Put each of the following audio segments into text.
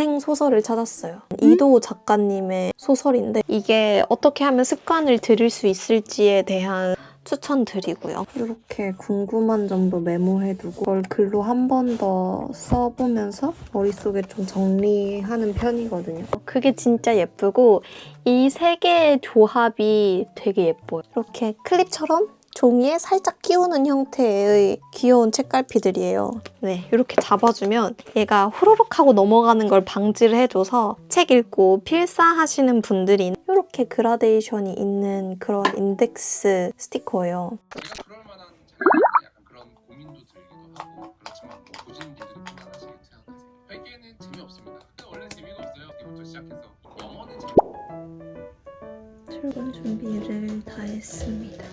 인생 소설을 찾았어요. 이도 작가님의 소설인데 이게 어떻게 하면 습관을 들일 수 있을지에 대한 추천드리고요. 이렇게 궁금한 점도 메모해두고 그걸 글로 한 번 더 써보면서 머릿속에 좀 정리하는 편이거든요. 그게 진짜 예쁘고 이 세 개의 조합이 되게 예뻐요. 이렇게 클립처럼 종이에 살짝 끼우는 형태의 귀여운 책갈피들이에요. 네, 이렇게 잡아주면 얘가 후루룩 하고 넘어가는 걸 방지를 해줘서 책 읽고 필사하시는 분들이 이렇게 그라데이션이 있는 그런 인덱스 스티커예요. 뭐 출근 준비를 다 했습니다.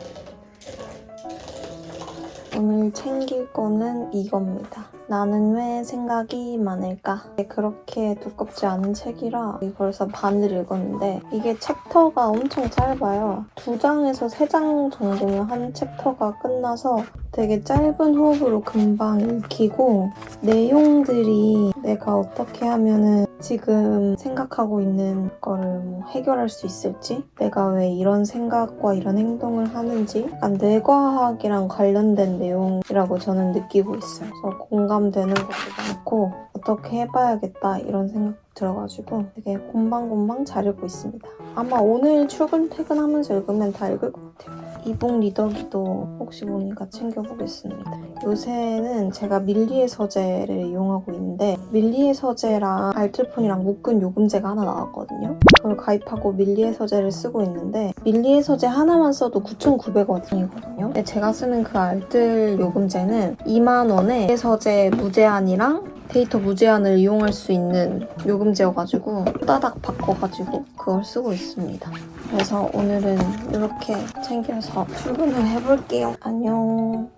오늘 챙길 거는 이겁니다. 나는 왜 생각이 많을까? 그렇게 두껍지 않은 책이라 벌써 반을 읽었는데 이게 챕터가 엄청 짧아요. 두 장에서 세 장 정도면 한 챕터가 끝나서 되게 짧은 호흡으로 금방 읽히고 내용들이 내가 어떻게 하면은 지금 생각하고 있는 거를 뭐 해결할 수 있을지 내가 왜 이런 생각과 이런 행동을 하는지 약간 뇌과학이랑 관련된 내용이라고 저는 느끼고 있어요. 그래서 공감되는 것도 많고 어떻게 해봐야겠다 이런 생각 들어가지고 되게 곰방곰방 잘 읽고 있습니다. 아마 오늘 출근 퇴근하면서 읽으면 다 읽을 것 같아요. 이북 리더기도 혹시 보니까 챙겨보겠습니다. 요새는 제가 밀리의 서재를 이용하고 있는데 밀리의 서재랑 알뜰폰이랑 묶은 요금제가 하나 나왔거든요. 그걸 가입하고 밀리의 서재를 쓰고 있는데 밀리의 서재 하나만 써도 9,900원이거든요. 근데 제가 쓰는 그 알뜰 요금제는 2만 원에 서재 무제한이랑 데이터 무제한을 이용할 수 있는 요금제여가지고 따닥 바꿔가지고 그걸 쓰고 있습니다. 그래서 오늘은 이렇게 챙겨서 출근을 해볼게요. 안녕.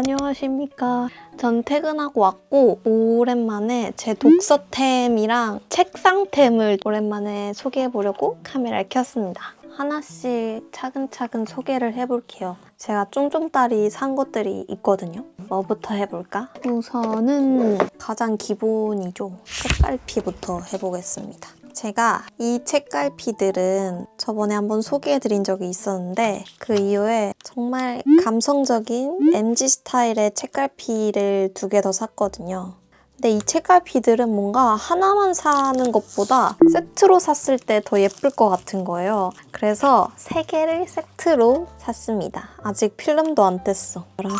안녕하십니까. 전 퇴근하고 왔고 오랜만에 제 독서템이랑 책상템을 오랜만에 소개해 보려고 카메라를 켰습니다. 하나씩 차근차근 소개를 해볼게요. 제가 쫌쫌따리 산 것들이 있거든요. 뭐부터 해볼까? 우선은 가장 기본이죠. 책갈피부터 해보겠습니다 제가 이 책갈피들은 저번에 한번 소개해드린 적이 있었는데 그 이후에 정말 감성적인 MG 스타일의 책갈피를 두 개 더 샀거든요. 근데 이 책갈피들은 뭔가 하나만 사는 것보다 세트로 샀을 때 더 예쁠 것 같은 거예요. 그래서 세 개를 세트로 샀습니다. 아직 필름도 안 뗐어. 라란.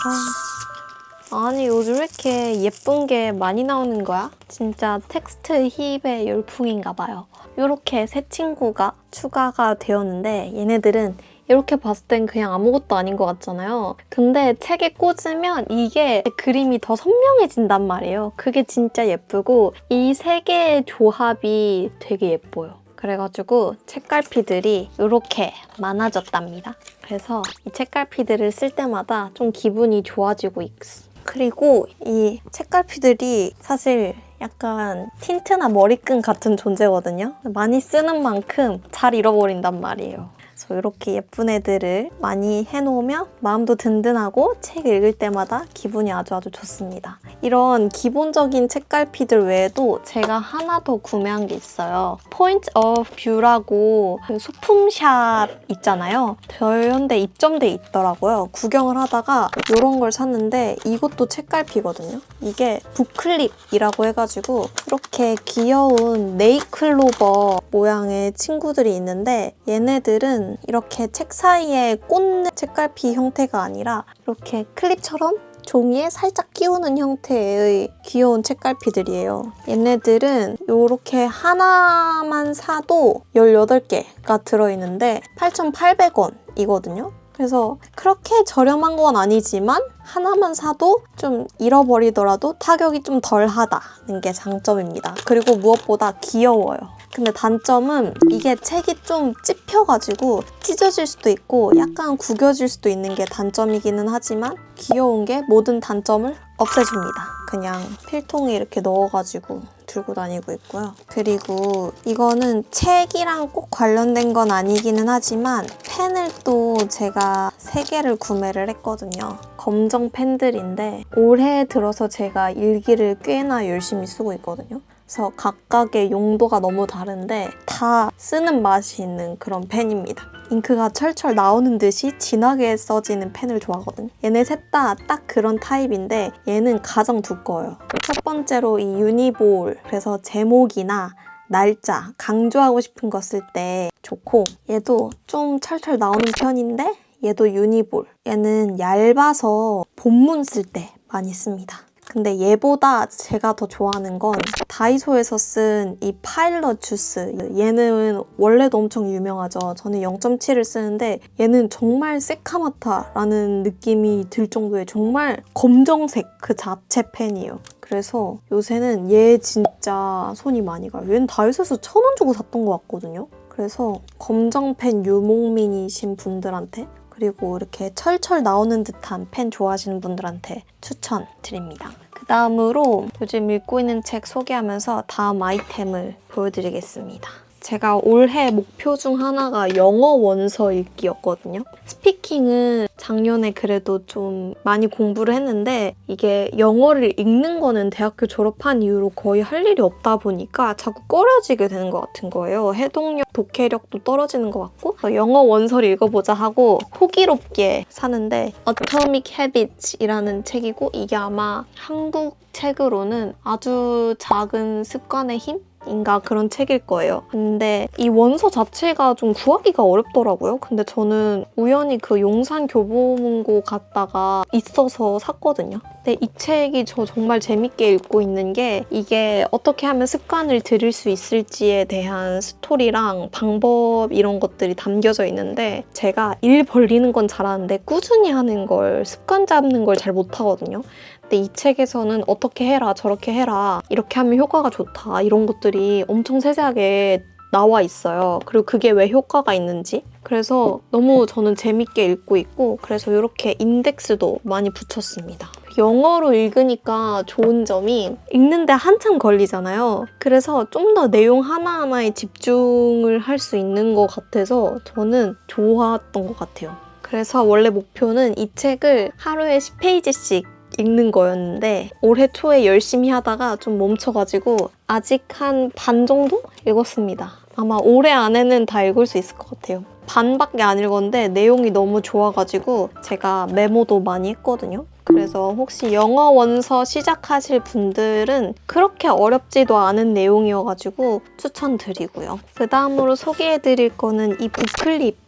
아니 요즘 왜 이렇게 예쁜 게 많이 나오는 거야? 진짜 텍스트 힙의 열풍인가 봐요. 이렇게 새 친구가 추가가 되었는데 얘네들은 이렇게 봤을 땐 그냥 아무것도 아닌 것 같잖아요. 근데 책에 꽂으면 이게 그림이 더 선명해진단 말이에요. 그게 진짜 예쁘고 이 세 개의 조합이 되게 예뻐요. 그래가지고 책갈피들이 이렇게 많아졌답니다. 그래서 이 책갈피들을 쓸 때마다 좀 기분이 좋아지고 있어. 그리고 이 책갈피들이 사실 약간 틴트나 머리끈 같은 존재거든요. 많이 쓰는 만큼 잘 잃어버린단 말이에요. 그래서 이렇게 예쁜 애들을 많이 해놓으면 마음도 든든하고 책 읽을 때마다 기분이 아주 아주 좋습니다. 이런 기본적인 책갈피들 외에도 제가 하나 더 구매한 게 있어요. Point of View라고 그 소품샵 있잖아요. 별연대 입점돼 있더라고요. 구경을 하다가 이런 걸 샀는데 이것도 책갈피거든요. 이게 부클립이라고 해가지고 이렇게 귀여운 네이클로버 모양의 친구들이 있는데 얘네들은 이렇게 책 사이에 꽂는 책갈피 형태가 아니라 이렇게 클립처럼 종이에 살짝 끼우는 형태의 귀여운 책갈피들이에요. 얘네들은 이렇게 하나만 사도 18개가 들어있는데 8,800원이거든요. 그래서 그렇게 저렴한 건 아니지만 하나만 사도 좀 잃어버리더라도 타격이 좀 덜하다는 게 장점입니다. 그리고 무엇보다 귀여워요. 근데 단점은 이게 책이 좀 찝혀가지고 찢어질 수도 있고 약간 구겨질 수도 있는 게 단점이기는 하지만 귀여운 게 모든 단점을 없애줍니다. 그냥 필통에 이렇게 넣어가지고 들고 다니고 있고요. 그리고 이거는 책이랑 꼭 관련된 건 아니기는 하지만 펜을 또 제가 세 개를 구매를 했거든요. 검정 펜들인데 올해 들어서 제가 일기를 꽤나 열심히 쓰고 있거든요. 그래서 각각의 용도가 너무 다른데 다 쓰는 맛이 있는 그런 펜입니다. 잉크가 철철 나오는 듯이 진하게 써지는 펜을 좋아하거든요. 얘네 셋 다 딱 그런 타입인데 얘는 가장 두꺼워요. 첫 번째로 이 유니볼 그래서 제목이나 날짜 강조하고 싶은 거 쓸 때 좋고 얘도 좀 철철 나오는 편인데 얘도 유니볼 얘는 얇아서 본문 쓸 때 많이 씁니다. 근데 얘보다 제가 더 좋아하는 건 다이소에서 쓴 이 파일럿 주스. 얘는 원래도 엄청 유명하죠. 저는 0.7을 쓰는데 얘는 정말 새카마타라는 느낌이 들 정도의 정말 검정색 그 자체 펜이에요. 그래서 요새는 얘 진짜 손이 많이 가요. 얘는 다이소에서 천 원 주고 샀던 것 같거든요. 그래서 검정펜 유목민이신 분들한테 그리고 이렇게 철철 나오는 듯한 펜 좋아하시는 분들한테 추천드립니다. 그 다음으로 요즘 읽고 있는 책 소개하면서 다음 아이템을 보여드리겠습니다. 제가 올해 목표 중 하나가 영어 원서 읽기였거든요. 스피킹은 작년에 그래도 좀 많이 공부를 했는데 이게 영어를 읽는 거는 대학교 졸업한 이후로 거의 할 일이 없다 보니까 자꾸 꺼려지게 되는 것 같은 거예요. 해독력, 독해력도 떨어지는 것 같고 영어 원서를 읽어보자 하고 호기롭게 사는데 Atomic Habits이라는 책이고 이게 아마 한국 책으로는 아주 작은 습관의 힘? 인가 그런 책일 거예요. 근데 이 원서 자체가 좀 구하기가 어렵더라고요. 근데 저는 우연히 그 용산 교보문고 갔다가 있어서 샀거든요. 근데 이 책이 저 정말 재밌게 읽고 있는 게 이게 어떻게 하면 습관을 들일 수 있을지에 대한 스토리랑 방법 이런 것들이 담겨져 있는데 제가 일 벌리는 건 잘하는데 꾸준히 하는 걸 습관 잡는 걸 잘 못하거든요. 근데 이 책에서는 어떻게 해라 저렇게 해라 이렇게 하면 효과가 좋다 이런 것들이 엄청 세세하게 나와 있어요. 그리고 그게 왜 효과가 있는지. 그래서 너무 저는 재밌게 읽고 있고 그래서 이렇게 인덱스도 많이 붙였습니다. 영어로 읽으니까 좋은 점이 읽는데 한참 걸리잖아요. 그래서 좀 더 내용 하나하나에 집중을 할 수 있는 것 같아서 저는 좋았던 것 같아요. 그래서 원래 목표는 이 책을 하루에 10페이지씩 읽는 거였는데 올해 초에 열심히 하다가 좀 멈춰가지고 아직 한 반 정도 읽었습니다. 아마 올해 안에는 다 읽을 수 있을 것 같아요. 반밖에 안 읽었는데 내용이 너무 좋아가지고 제가 메모도 많이 했거든요. 그래서 혹시 영어 원서 시작하실 분들은 그렇게 어렵지도 않은 내용이어가지고 추천드리고요. 그 다음으로 소개해드릴 거는 이 부클립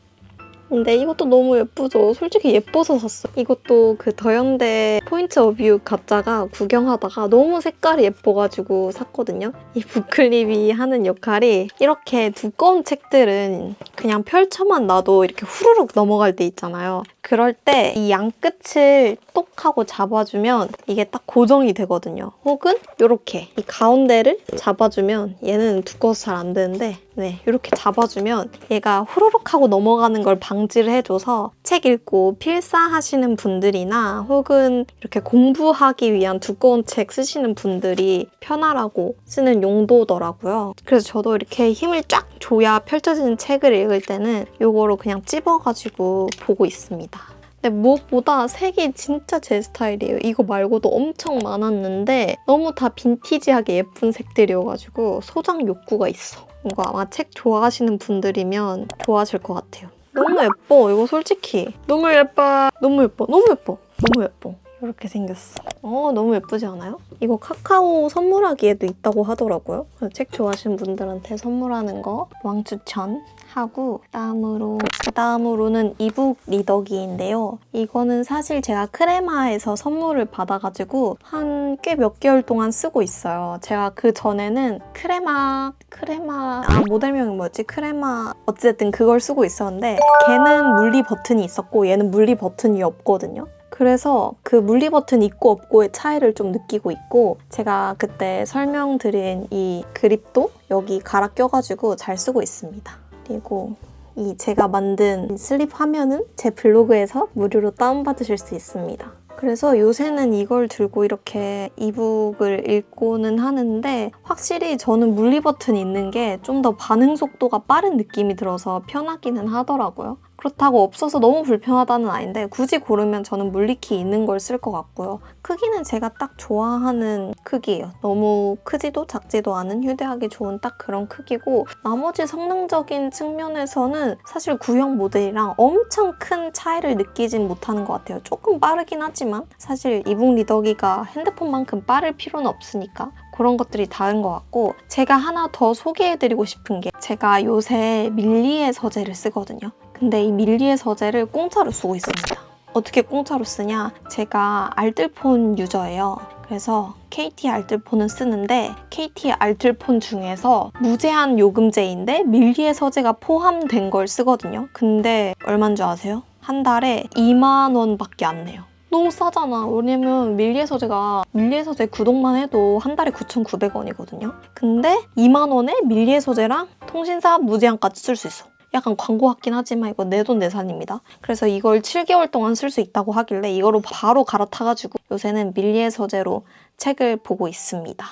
근데 이것도 너무 예쁘죠? 솔직히 예뻐서 샀어. 이것도 그 더현대 포인트 어뷰 가짜가 구경하다가 너무 색깔이 예뻐가지고 샀거든요. 이 부클립이 하는 역할이 이렇게 두꺼운 책들은 그냥 펼쳐만 놔도 이렇게 후루룩 넘어갈 때 있잖아요. 그럴 때 이 양 끝을 똑 하고 잡아주면 이게 딱 고정이 되거든요. 혹은 이렇게 이 가운데를 잡아주면 얘는 두꺼워서 잘 안 되는데 네 이렇게 잡아주면 얘가 후루룩 하고 넘어가는 걸 방지를 해줘서 책 읽고 필사하시는 분들이나 혹은 이렇게 공부하기 위한 두꺼운 책 쓰시는 분들이 편하라고 쓰는 용도더라고요. 그래서 저도 이렇게 힘을 쫙 줘야 펼쳐지는 책을 읽을 때는 이거로 그냥 찝어가지고 보고 있습니다. 근데 무엇보다 색이 진짜 제 스타일이에요. 이거 말고도 엄청 많았는데 너무 다 빈티지하게 예쁜 색들이어가지고 소장 욕구가 있어. 이거 아마 책 좋아하시는 분들이면 좋아하실 것 같아요. 너무 예뻐. 이거 솔직히 너무 예뻐. 너무 예뻐. 너무 예뻐. 너무 예뻐. 이렇게 생겼어. 어, 너무 예쁘지 않아요? 이거 카카오 선물하기에도 있다고 하더라고요. 책 좋아하시는 분들한테 선물하는 거 왕추천. 하고 그다음으로 그다음으로는 이북 리더기인데요. 이거는 사실 제가 크레마에서 선물을 받아가지고 한 꽤 몇 개월 동안 쓰고 있어요. 제가 그 전에는 크레마 크레마 아 모델명이 뭐였지? 크레마 어쨌든 그걸 쓰고 있었는데 걔는 물리 버튼이 있었고 얘는 물리 버튼이 없거든요. 그래서 그 물리 버튼 있고 없고의 차이를 좀 느끼고 있고 제가 그때 설명드린 이 그립도 여기 갈아 껴가지고 잘 쓰고 있습니다. 그리고 이 제가 만든 슬립 화면은 제 블로그에서 무료로 다운받으실 수 있습니다. 그래서 요새는 이걸 들고 이렇게 이북을 읽고는 하는데 확실히 저는 물리 버튼이 있는 게 좀 더 반응 속도가 빠른 느낌이 들어서 편하기는 하더라고요. 그렇다고 없어서 너무 불편하다는 아닌데 굳이 고르면 저는 물리키 있는 걸 쓸 것 같고요. 크기는 제가 딱 좋아하는 크기예요. 너무 크지도 작지도 않은 휴대하기 좋은 딱 그런 크기고 나머지 성능적인 측면에서는 사실 구형 모델이랑 엄청 큰 차이를 느끼진 못하는 것 같아요. 조금 빠르긴 하지만 사실 이북 리더기가 핸드폰만큼 빠를 필요는 없으니까 그런 것들이 다른 것 같고 제가 하나 더 소개해드리고 싶은 게 제가 요새 밀리의 서재를 쓰거든요. 근데 이 밀리의 서재를 공짜로 쓰고 있습니다. 어떻게 공짜로 쓰냐? 제가 알뜰폰 유저예요. 그래서 KT 알뜰폰은 쓰는데 KT 알뜰폰 중에서 무제한 요금제인데 밀리의 서재가 포함된 걸 쓰거든요. 근데 얼마인 줄 아세요? 한 달에 2만 원밖에 안 내요. 너무 싸잖아. 왜냐면 밀리의 서재가 밀리의 서재 구독만 해도 한 달에 9,900원이거든요. 근데 2만 원에 밀리의 서재랑 통신사 무제한까지 쓸 수 있어. 약간 광고 같긴 하지만 이거 내 돈 내산입니다. 그래서 이걸 7개월 동안 쓸 수 있다고 하길래 이거로 바로 갈아타가지고 요새는 밀리의 서재로 책을 보고 있습니다.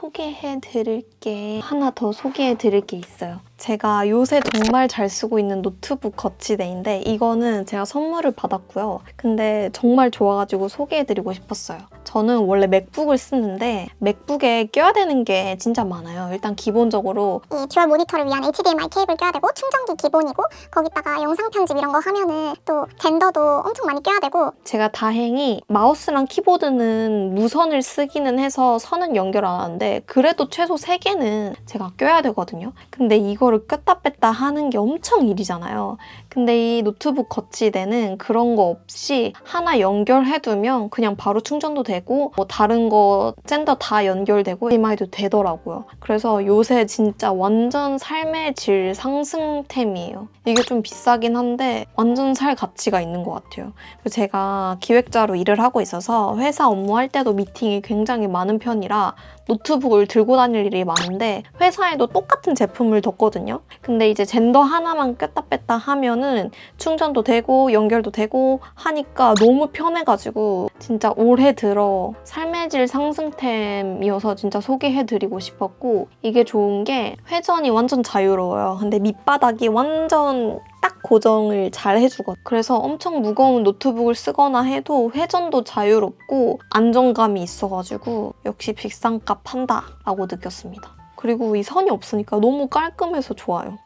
소개해 드릴 게 하나 더 소개해 드릴 게 있어요. 제가 요새 정말 잘 쓰고 있는 노트북 거치대인데 이거는 제가 선물을 받았고요. 근데 정말 좋아가지고 소개해드리고 싶었어요. 저는 원래 맥북을 쓰는데 맥북에 껴야 되는 게 진짜 많아요. 일단 기본적으로 이 듀얼 모니터를 위한 HDMI 케이블 껴야 되고 충전기 기본이고 거기다가 영상 편집 이런 거 하면은 또 젠더도 엄청 많이 껴야 되고 제가 다행히 마우스랑 키보드는 무선을 쓰기는 해서 선은 연결 안 하는데 그래도 최소 3개는 제가 껴야 되거든요. 근데 이거를 꼈다 뺐다 하는 게 엄청 일이잖아요. 근데 이 노트북 거치대는 그런 거 없이 하나 연결해두면 그냥 바로 충전도 되고 뭐 다른 거 젠더 다 연결되고 HDMI도 되더라고요. 그래서 요새 진짜 완전 삶의 질 상승템이에요. 이게 좀 비싸긴 한데 완전 살 가치가 있는 것 같아요. 제가 기획자로 일을 하고 있어서 회사 업무할 때도 미팅이 굉장히 많은 편이라 노트북을 들고 다닐 일이 많은데 회사에도 똑같은 제품을 뒀거든요. 근데 이제 젠더 하나만 꼈다 뺐다 하면은 충전도 되고 연결도 되고 하니까 너무 편해가지고 진짜 올해 들어 삶의 질 상승템이어서 진짜 소개해드리고 싶었고 이게 좋은 게 회전이 완전 자유로워요. 근데 밑바닥이 완전 딱 고정을 잘 해주거든요. 그래서 엄청 무거운 노트북을 쓰거나 해도 회전도 자유롭고 안정감이 있어가지고 역시 비싼 값 한다라고 느꼈습니다. 그리고 이 선이 없으니까 너무 깔끔해서 좋아요.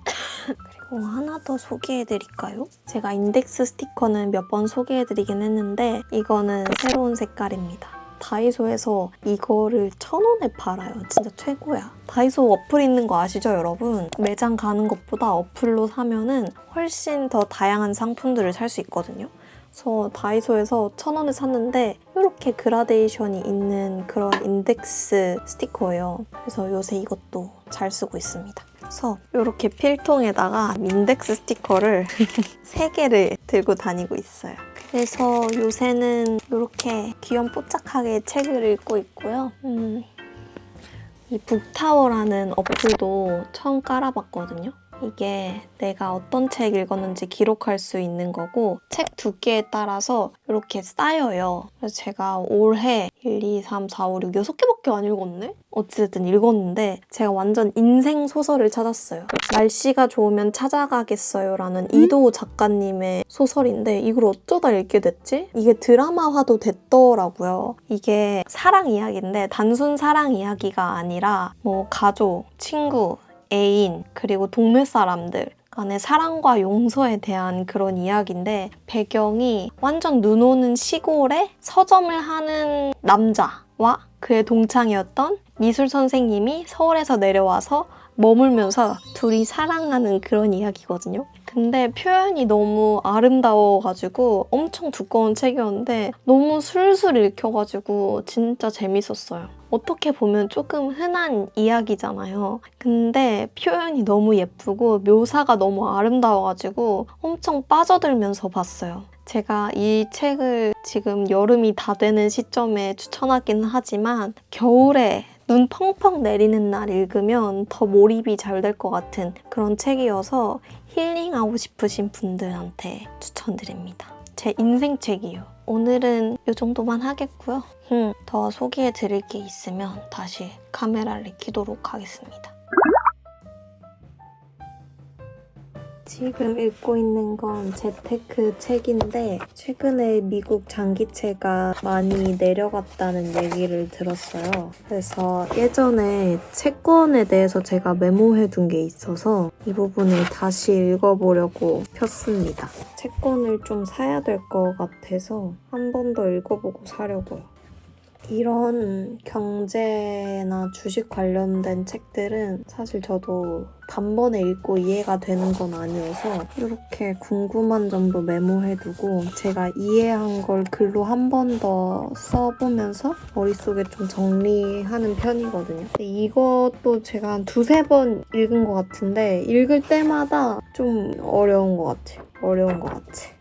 그리고 하나 더 소개해드릴까요? 제가 인덱스 스티커는 몇 번 소개해드리긴 했는데 이거는 새로운 색깔입니다. 다이소에서 이거를 천 원에 팔아요. 진짜 최고야. 다이소 어플 있는 거 아시죠, 여러분? 매장 가는 것보다 어플로 사면은 훨씬 더 다양한 상품들을 살 수 있거든요. 그래서 다이소에서 천 원에 샀는데 이렇게 그라데이션이 있는 그런 인덱스 스티커예요. 그래서 요새 이것도 잘 쓰고 있습니다. 그래서 이렇게 필통에다가 인덱스 스티커를 3개를 들고 다니고 있어요. 그래서 요새는 이렇게 귀염뽀짝하게 책을 읽고 있고요. 음, 이 북타워라는 어플도 처음 깔아봤거든요. 이게 내가 어떤 책 읽었는지 기록할 수 있는 거고 책 두께에 따라서 이렇게 쌓여요. 그래서 제가 올해 1, 2, 3, 4, 5, 6, 6개밖에 안 읽었네? 어찌됐든 읽었는데 제가 완전 인생 소설을 찾았어요. 날씨가 좋으면 찾아가겠어요 라는 이도우 작가님의 소설인데 이걸 어쩌다 읽게 됐지? 이게 드라마화도 됐더라고요. 이게 사랑 이야기인데 단순 사랑 이야기가 아니라 뭐 가족, 친구, 애인, 그리고 동네 사람들 간의 사랑과 용서에 대한 그런 이야기인데 배경이 완전 눈 오는 시골에 서점을 하는 남자와 그의 동창이었던 미술 선생님이 서울에서 내려와서 머물면서 둘이 사랑하는 그런 이야기거든요. 근데 표현이 너무 아름다워가지고 엄청 두꺼운 책이었는데 너무 술술 읽혀가지고 진짜 재밌었어요. 어떻게 보면 조금 흔한 이야기잖아요. 근데 표현이 너무 예쁘고 묘사가 너무 아름다워가지고 엄청 빠져들면서 봤어요. 제가 이 책을 지금 여름이 다 되는 시점에 추천하긴 하지만 겨울에 눈 펑펑 내리는 날 읽으면 더 몰입이 잘 될 것 같은 그런 책이어서 힐링하고 싶으신 분들한테 추천드립니다. 제 인생 책이에요. 오늘은 이 정도만 하겠고요. 음, 더 소개해 드릴 게 있으면 다시 카메라를 켜도록 하겠습니다. 지금 읽고 있는 건 재테크 책인데 최근에 미국 장기채가 많이 내려갔다는 얘기를 들었어요. 그래서 예전에 채권에 대해서 제가 메모해 둔 게 있어서 이 부분을 다시 읽어보려고 폈습니다. 채권을 좀 사야 될 것 같아서 한 번 더 읽어보고 사려고요. 이런 경제나 주식 관련된 책들은 사실 저도 단번에 읽고 이해가 되는 건 아니어서 이렇게 궁금한 점도 메모해두고 제가 이해한 걸 글로 한 번 더 써보면서 머릿속에 좀 정리하는 편이거든요. 이것도 제가 한 두세 번 읽은 것 같은데 읽을 때마다 좀 어려운 것 같아요. 어려운 것 같아.